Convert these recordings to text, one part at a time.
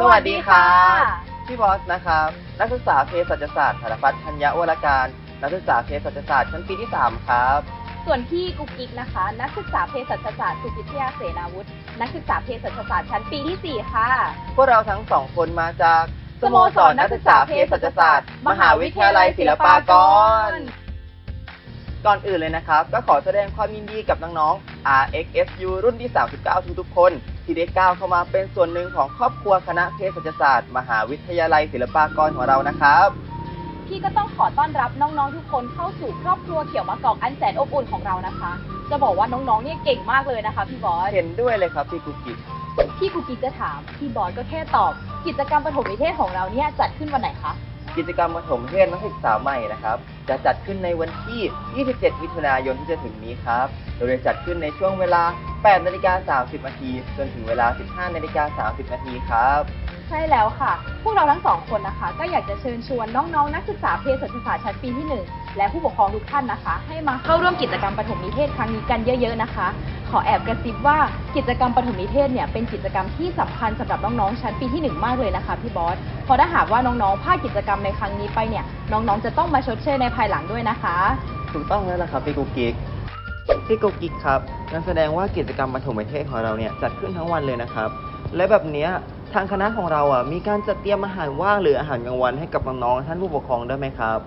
สวัสดีครับพี่บอสนะครับ นักศึกษาเภสัชศาสตร์สารพัดธัญวรการ นักศึกษาเภสัชศาสตร์ชั้นปีที่ 3 ครับ ส่วนพี่กุ๊กกิ๊กนะคะ นักศึกษาเภสัชศาสตร์สุพิทยาเสนาวุฒิ นักศึกษาเภสัชศาสตร์ชั้นปีที่ 4 ค่ะ พวกเราทั้งสองคนมาจากสโมสรนักศึกษาเภสัชศาสตร์ มหาวิทยาลัยศิลปากร ก่อนอื่นเลยนะครับ ก็ขอแสดงความยินดีกับน้องๆ RXSU รุ่นที่ 39 ทุกๆคน ที่ได้ก้าวเข้ามาเป็นส่วนหนึ่งของครอบครัวคณะเภสัชศาสตร์ มหาวิทยาลัยศิลปากรของเรานะครับพี่ก็ต้องขอต้อนรับน้องๆ ทุกคนเข้าสู่ครอบครัวเขียวมะกอกอันแสนอบอุ่นของเรานะคะ จะบอกว่าน้องๆ เนี่ยเก่งมากเลยนะคะพี่บอสเห็นด้วยเลยครับพี่กุ๊กกิ๊กพี่กุ๊กกิ๊กจะถามพี่บอสก็แค่ตอบ กิจกรรมปฐมนิเทศของเราเนี่ยจัดขึ้นวันไหนคะ กิจกรรมปฐมเทศนักศึกษาใหม่นะครับ จะจัดขึ้นในวันที่ 27 มิถุนายนที่จะถึงนี้ครับ โดยจะจัดขึ้นในช่วงเวลา 8 นาฬิกา 30 นาทีจนถึงเวลา 15 นาฬิกา 30 นาทีครับ ใช่แล้วค่ะ พวกเราทั้งสองคนนะคะ ก็อยากจะเชิญชวนน้องๆนักศึกษาเภสัชศาสตร์ชั้นปีที่หนึ่งและผู้ปกครองทุกท่านนะคะ ให้มาเข้าร่วมกิจกรรมปฐมนิเทศครั้งนี้กันเยอะ ๆนะคะ ขอแอบกระซิบว่ากิจกรรมปฐมนิเทศเนี่ยเป็นกิจกรรมที่สำคัญสำหรับน้องๆชั้นปีที่หนึ่งมากเลยนะคะพี่บอสเพราะถ้าหากว่าน้องๆพลาดกิจกรรมในครั้งนี้ไปเนี่ยน้องๆจะต้องมาชดเชยในภายหลังด้วยนะคะ ถูกต้องแล้วล่ะครับพี่กุ๊กกิ๊กพี่กุ๊กกิ๊กครับนั่นแสดงว่ากิจกรรมปฐมิเทศของเราเนี่ยจัดขึ้นทั้งวันเลยนะครับและแบบนี้ ทางคณะของเราอะมีการจัดเตรียมอาหารว่างหรืออาหารกลางวันให้กับน้องๆท่านผู้ปกครองด้วยไหมครับ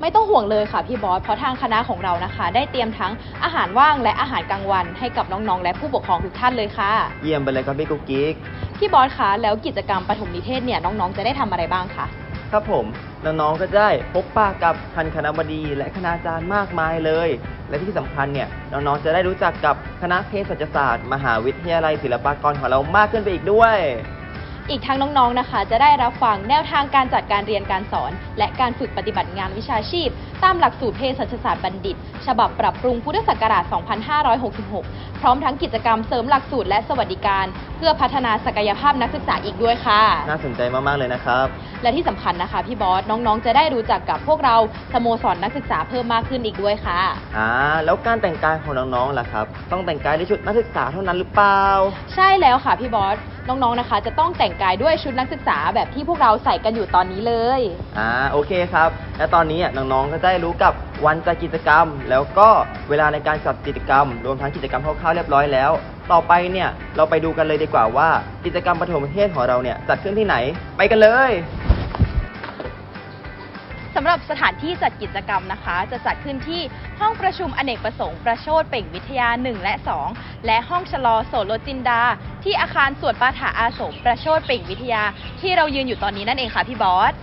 ไม่ต้องห่วงเลยค่ะพี่บอสเพราะทางคณะของเรานะคะ ได้เตรียมทั้งอาหารว่างและอาหารกลางวัน ให้กับน้องๆ และผู้ปกครองทุกท่านเลยค่ะ เยี่ยมไปเลยครับพี่กุ๊กกิ๊กพี่บอสคะแล้วกิจกรรมปฐมนิเทศเนี่ยน้องๆจะได้ทำอะไรบ้างคะ ครับผมน้องๆก็ได้พบปะกับทันคณะบดีและคณาจารย์มากมายเลย และที่สำคัญเนี่ยน้องๆจะได้รู้จักกับคณะเภสัชศาสตร์ มหาวิทยาลัยศิลปากรของเรามากขึ้นไปอีกด้วย อีกทั้งน้องๆนะคะ จะได้รับฟังแนวทางการจัดการเรียนการสอน และการฝึกปฏิบัติงานวิชาชีพ ตามหลักสูตรเภสัชศาสตร์บัณฑิต ฉบับปรับปรุงพุทธศักราช 2566 พร้อมทั้งกิจกรรมเสริมหลักสูตรและสวัสดิการ เพื่อพัฒนาศักยภาพนักศึกษาอีกด้วยค่ะ น่าสนใจมาก ๆ เลยนะครับ และที่สำคัญนะคะ พี่บอส น้อง ๆ จะได้รู้จักกับพวกเราสโมสรนักศึกษาเพิ่มมากขึ้นอีกด้วยค่ะ อ่าแล้วการแต่งกายของน้องๆล่ะครับ ต้องแต่งกายในชุดนักศึกษาเท่านั้นหรือเปล่า ใช่แล้วค่ะพี่บอส น้อง ๆ นะคะ จะต้องแต่งกายด้วยชุดนักศึกษาแบบที่พวกเราใส่กันอยู่ตอนนี้เลย อ่าโอเคครับ และตอนนี้น้องๆก็ได้รู้กับวันจัดกิจกรรม แล้วก็เวลาในการจัดกิจกรรม รวมทั้งกิจกรรมคร่าวๆเรียบร้อยแล้ว ต่อไปเนี่ยเราไปดูกันเลยดีกว่าว่า กิจกรรมปฐมเทศของเราเนี่ยจัดขึ้นที่ไหน ไปกันเลยสำหรับสถานที่จัดกิจกรรมนะคะ จะจัดขึ้นที่ห้องประชุมอเนกประสงค์ประโชดเป่งวิทยา 1 และ 2 และห้องชะลอโสรจินดา ที่อาคารสวนปาถาอาสมประโชดเป่งวิทยา ที่เรายืนอยู่ตอนนี้นั่นเองค่ะพี่บอส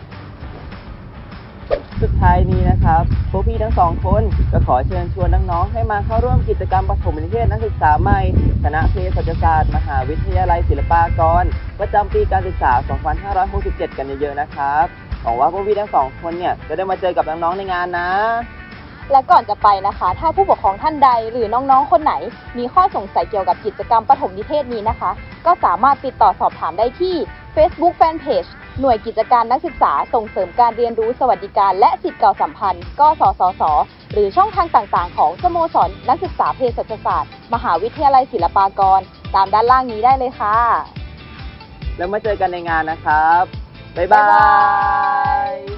สุดท้ายนี้นะครับ พวกพี่ทั้งสองคนก็ขอเชิญชวนน้องๆให้มาเข้าร่วมกิจกรรมปฐมนิเทศนักศึกษาใหม่ คณะเภสัชศาสตร์ มหาวิทยาลัยศิลปากร ประจำปีการศึกษา 2567 กันเยอะๆนะครับหวังว่าพวกพี่ทั้งสองคนเนี่ยจะได้มาเจอกับน้องๆในงานนะ และก่อนจะไปนะคะ ถ้าผู้ปกครองท่านใดหรือน้องๆ คนไหน มีข้อสงสัยเกี่ยวกับกิจกรรมปฐมนิเทศนี้นะคะ ก็สามารถติดต่อสอบถามได้ที่ Facebook Fanpage หน่วยกิจการนักศึกษาส่งเสริมการเรียนรู้สวัสดิการและสิทธิเก่าสัมพันธ์กสศสหรือช่องทางต่างๆ ของสโมสรนักศึกษาเภสัชศาสตร์ มหาวิทยาลัยศิลปากร ตามด้านล่างนี้ได้เลยค่ะ แล้วมาเจอกันในงานนะครับ บ๊ายบาย